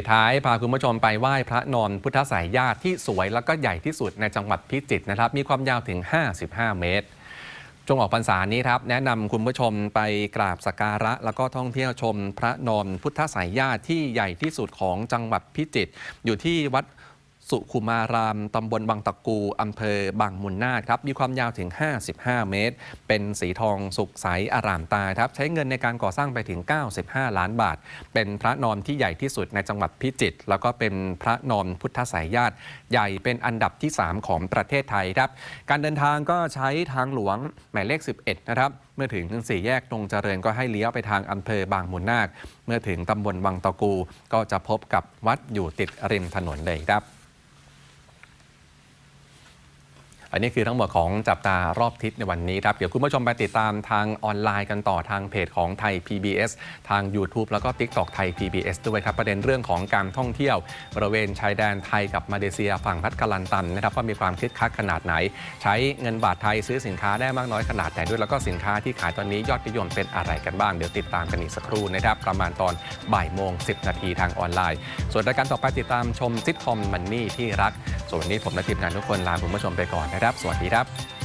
ปิดท้ายพาคุณผู้ชมไปไหว้พระนอนพุทธสายญาติที่สวยแล้วก็ใหญ่ที่สุดในจังหวัดพิจิตรนะครับ มีความยาวถึง 55 เมตรช่วงออกพรรษานี้ครับ แนะนำคุณผู้ชมไปกราบสักการะ แล้วก็ท่องเที่ยวชม พระนอนพุทธสายญาติที่ใหญ่ที่สุดของจังหวัดพิจิตรอยู่ที่วัด สุขุมาราม ตำบลบางตะกู อำเภอบางมุนนาถครับ มีความยาวถึง 55 เมตร เป็นสีทองสุกใสอารามตาครับ ใช้เงินในการก่อสร้างไปถึง 95 ล้านบาท เป็นพระนอนที่ใหญ่ที่สุดในจังหวัดพิจิตร แล้วก็เป็นพระนอนพุทธสายญาติ ใหญ่เป็นอันดับที่ 3 ของประเทศไทยครับ การเดินทางก็ใช้ทางหลวงหมายเลข 11 นะครับเมื่อถึงสี่แยกตรงเจริญก็ให้เลี้ยวไปทางอำเภอบางมุนนาค เมื่อถึงตำบลวังตะกู ก็จะพบกับวัดอยู่ติดริมถนนเลยครับ อันนี้คือทั้งหมดของจับตารอบทิศในวันนี้ครับ เดี๋ยวคุณผู้ชมไปติดตามทางออนไลน์กันต่อทางเพจของไทย PBS ทาง YouTube แล้วก็ TikTok ไทย PBS ด้วยครับ ประเด็นเรื่องของการท่องเที่ยว บริเวณชายแดนไทยกับมาเลเซียฝั่งพัดกลันตันนะครับว่ามีความคึกคักขนาดไหน ใช้เงินบาทไทยซื้อสินค้าได้มากน้อยขนาดไหนด้วยแล้วก็สินค้าที่ขายตอนนี้ยอดนิยมเป็นอะไรกันบ้างเดี๋ยวติดตามกันอีกสักครู่นะครับประมาณตอนบ่ายโมง 10 นาทีทางออนไลน์ ส่วนรายการต่อไปติดตามชมซิทคอมมันนี่ที่รักส่วนวันนี้ผมและทีมงานทุกคนลาคุณผู้ชมไปก่อนนะครับ สวัสดีครับ